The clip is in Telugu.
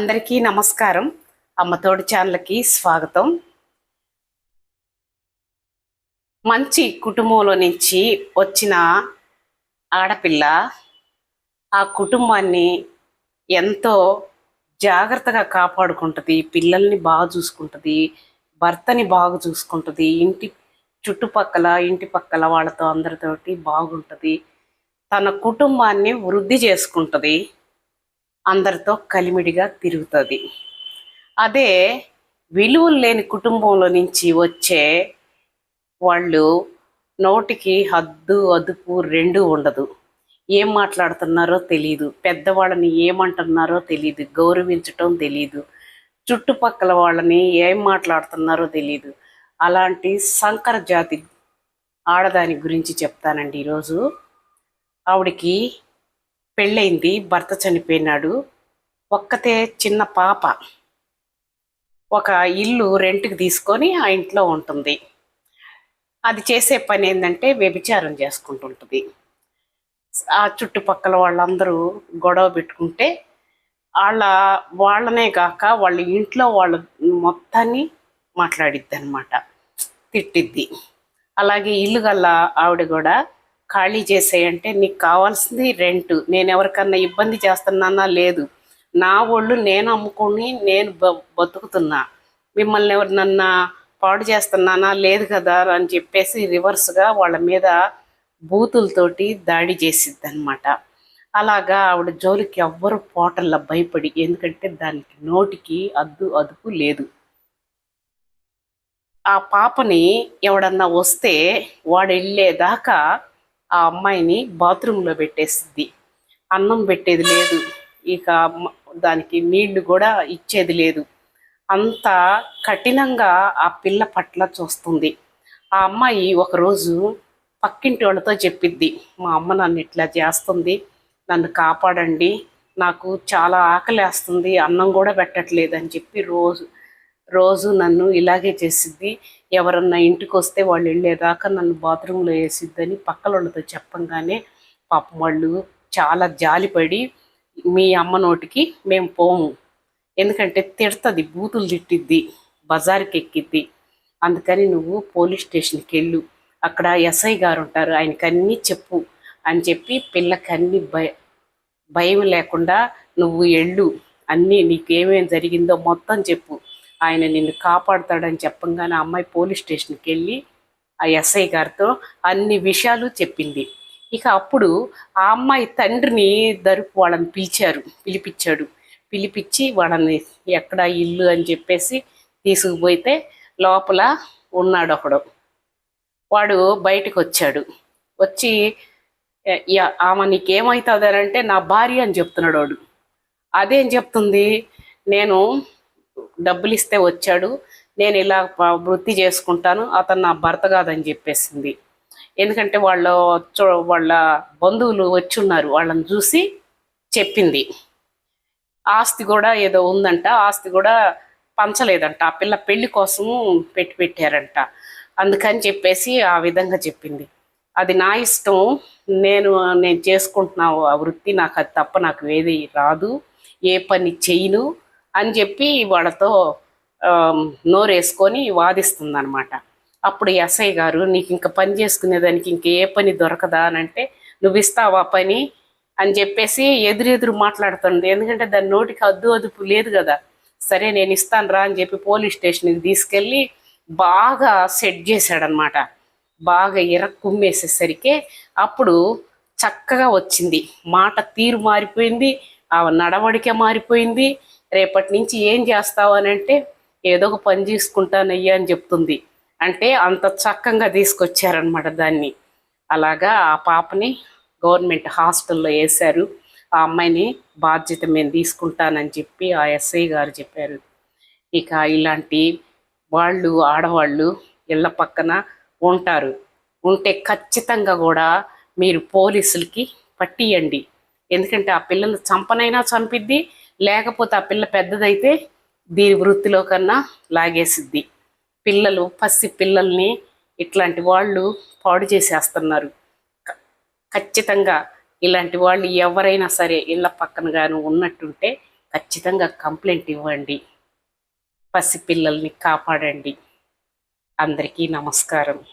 అందరికీ నమస్కారం. అమ్మతోడి ఛానల్కి స్వాగతం. మంచి కుటుంబంలో నుంచి వచ్చిన ఆడపిల్ల ఆ కుటుంబాన్ని ఎంతో జాగ్రత్తగా కాపాడుకుంటుంది పిల్లల్ని బాగా చూసుకుంటుంది భర్తని బాగా చూసుకుంటుంది ఇంటి చుట్టుపక్కల ఇంటి పక్కల వాళ్ళతో అందరితోటి బాగుంటుంది తన కుటుంబాన్ని వృద్ధి చేసుకుంటుంది. అందరితో కలిమిడిగా తిరుగుతుంది. అదే విలువలు లేని కుటుంబంలో నుంచి వచ్చే వాళ్ళు నోటికి హద్దు అదుపు రెండు ఉండదు. ఏం మాట్లాడుతున్నారో తెలియదు పెద్దవాళ్ళని ఏమంటున్నారో తెలియదు గౌరవించటం తెలియదు చుట్టుపక్కల వాళ్ళని ఏం మాట్లాడుతున్నారో తెలియదు అలాంటి సంకర జాతి ఆడదాని గురించి చెప్తానండి ఈరోజు. ఆవిడకి పెళ్ళైంది భర్త చనిపోయినాడు. ఒక్కతే చిన్న పాప. ఒక ఇల్లు రెంట్కి తీసుకొని ఆ ఇంట్లో ఉంటుంది. అది చేసే పని ఏంటంటే వ్యభిచారం చేసుకుంటుంటుంది. ఆ చుట్టుపక్కల వాళ్ళందరూ గొడవ పెట్టుకుంటే వాళ్ళ వాళ్ళనే కాక వాళ్ళ ఇంట్లో వాళ్ళ మొత్తాన్ని మాట్లాడిద్ది అనమాట తిట్టిద్ది. అలాగే ఇల్లు గల్ల ఆవిడ కూడా ఖాళీ చేసేయంటే నీకు కావాల్సింది రెంట్. నేను ఎవరికన్నా ఇబ్బంది చేస్తున్నానా? లేదు. నా ఒళ్ళు నేను అమ్ముకొని నేను బ- బతుకుతున్నా. మిమ్మల్ని ఎవరినన్నా పాడు చేస్తున్నానా? లేదు కదా అని చెప్పేసి రివర్స్గా వాళ్ళ మీద బూతులతోటి దాడి చేసిద్ది అనమాట అలాగా ఆవిడ జోలికి ఎవ్వరు పోటల్లా భయపడి ఎందుకంటే దానికి నోటికి అద్దు అదుపు లేదు. ఆ పాపని ఎవడన్నా వస్తే వాడు వెళ్ళేదాకా ఆ అమ్మాయిని బాత్రూంలో పెట్టేసిద్ది అన్నం పెట్టేది లేదు. ఇక దానికి నీళ్ళు కూడా ఇచ్చేది లేదు. అంత కఠినంగా ఆ పిల్ల పట్ల చూస్తుంది. ఆ అమ్మాయి ఒకరోజు పక్కింటి వాళ్ళతో చెప్పిద్ది మా అమ్మ నన్ను ఇట్లా చేస్తుంది నన్ను కాపాడండి నాకు చాలా ఆకలేస్తుంది అన్నం కూడా పెట్టట్లేదు అని చెప్పి రోజు రోజు నన్ను ఇలాగే చేసిద్ది. ఎవరన్నా ఇంటికి వస్తే వాళ్ళు వెళ్ళేదాకా నన్ను బాత్రూంలో వేసిద్దని పక్కల వాళ్ళతో చెప్పంగానే పాపం వాళ్ళు చాలా జాలిపడి మీ అమ్మ నోటికి మేము పోము. ఎందుకంటే తిడుతుంది బూతులు తిట్టిద్ది బజార్కి ఎక్కిద్ది. అందుకని నువ్వు పోలీస్ స్టేషన్కి వెళ్ళు. అక్కడ ఎస్ఐ గారు ఉంటారు ఆయనకి అన్నీ చెప్పు అని చెప్పి పిల్లకన్నీ భయ భయం లేకుండా నువ్వు వెళ్ళు. అన్నీ నీకు ఏమేమి జరిగిందో మొత్తం చెప్పు. ఆయన నిన్ను కాపాడుతాడని చెప్పంగానే ఆ అమ్మాయి పోలీస్ స్టేషన్కి వెళ్ళి ఆ ఎస్ఐ గారితో అన్ని విషయాలు చెప్పింది. ఇక అప్పుడు ఆ అమ్మాయి తండ్రిని దరుపు వాళ్ళని పిలిచారు పిలిపించాడు. పిలిపించి వాళ్ళని ఎక్కడ ఇల్లు అని చెప్పేసి తీసుకుపోతే లోపల ఉన్నాడు ఒకడు. వాడు బయటకు వచ్చాడు. వచ్చి ఆమె నీకేమవుతుంది అంటే నా భార్య అని చెప్తున్నాడు వాడు. అదేం చెప్తుంది? నేను డబ్బులు ఇస్తే వచ్చాడు నేను ఇలా వృత్తి చేసుకుంటాను అతను నా భర్త కాదని చెప్పేసింది. ఎందుకంటే వాళ్ళ చూ- వాళ్ళ బంధువులు వచ్చి ఉన్నారు వాళ్ళని చూసి చెప్పింది. ఆస్తి కూడా ఏదో ఉందంట ఆస్తి కూడా పంచలేదంట ఆ పిల్ల పెళ్ళి కోసము పెట్టి పెట్టారంట. అందుకని చెప్పేసి ఆ విధంగా చెప్పింది. అది నా ఇష్టం నేను నేను చేసుకుంటున్నా ఆ వృత్తి నాకు అది తప్ప నాకు ఏది రాదు ఏ పని చేయను అని చెప్పి వాళ్ళతో నోరేసుకొని వాదిస్తుంది అనమాట అప్పుడు ఎస్ఐ గారు నీకు ఇంకా పని చేసుకునేదానికి ఇంక ఏ పని దొరకదా? అని అంటే నువ్వు ఇస్తావా పని? అని చెప్పేసి ఎదురెదురు మాట్లాడుతుంది ఎందుకంటే దాని నోటికి అద్దు అదుపు లేదు కదా. సరే నేను ఇస్తాను రా అని చెప్పి పోలీస్ స్టేషన్కి తీసుకెళ్ళి బాగా సెట్ చేశాడనమాట బాగా ఇరక్కుమ్మేసేసరికి అప్పుడు చక్కగా వచ్చింది. మాట తీరు మారిపోయింది ఆ నడవడికే మారిపోయింది. రేపటి నుంచి ఏం చేస్తావు అని అంటే ఏదో ఒక పని చేసుకుంటానయ్యా అని చెప్తుంది. అంటే అంత చక్కగా తీసుకొచ్చారనమాట దాన్ని. అలాగా ఆ పాపని గవర్నమెంట్ హాస్టల్లో వేశారు. ఆ అమ్మాయిని బాధ్యత మేము తీసుకుంటానని చెప్పి ఆ ఎస్ఐ గారు చెప్పారు. ఇక ఇలాంటి వాళ్ళు ఆడవాళ్ళు ఇళ్ళ పక్కన ఉంటారు. ఉంటే ఖచ్చితంగా కూడా మీరు పోలీసులకి పట్టియండి. ఎందుకంటే ఆ పిల్లలు చంపనైనా చంపిద్ది లేకపోతే ఆ పిల్ల పెద్దదైతే దీని వృత్తిలో కన్నా లాగేసిద్ది. పిల్లలు పసి పిల్లల్ని ఇట్లాంటి వాళ్ళు పాడు చేసేస్తున్నారు. ఖచ్చితంగా ఇలాంటి వాళ్ళు ఎవరైనా సరే ఇళ్ళ పక్కన గాను ఉన్నట్టుంటే ఖచ్చితంగా కంప్లైంట్ ఇవ్వండి. పసిపిల్లల్ని కాపాడండి. అందరికీ నమస్కారం.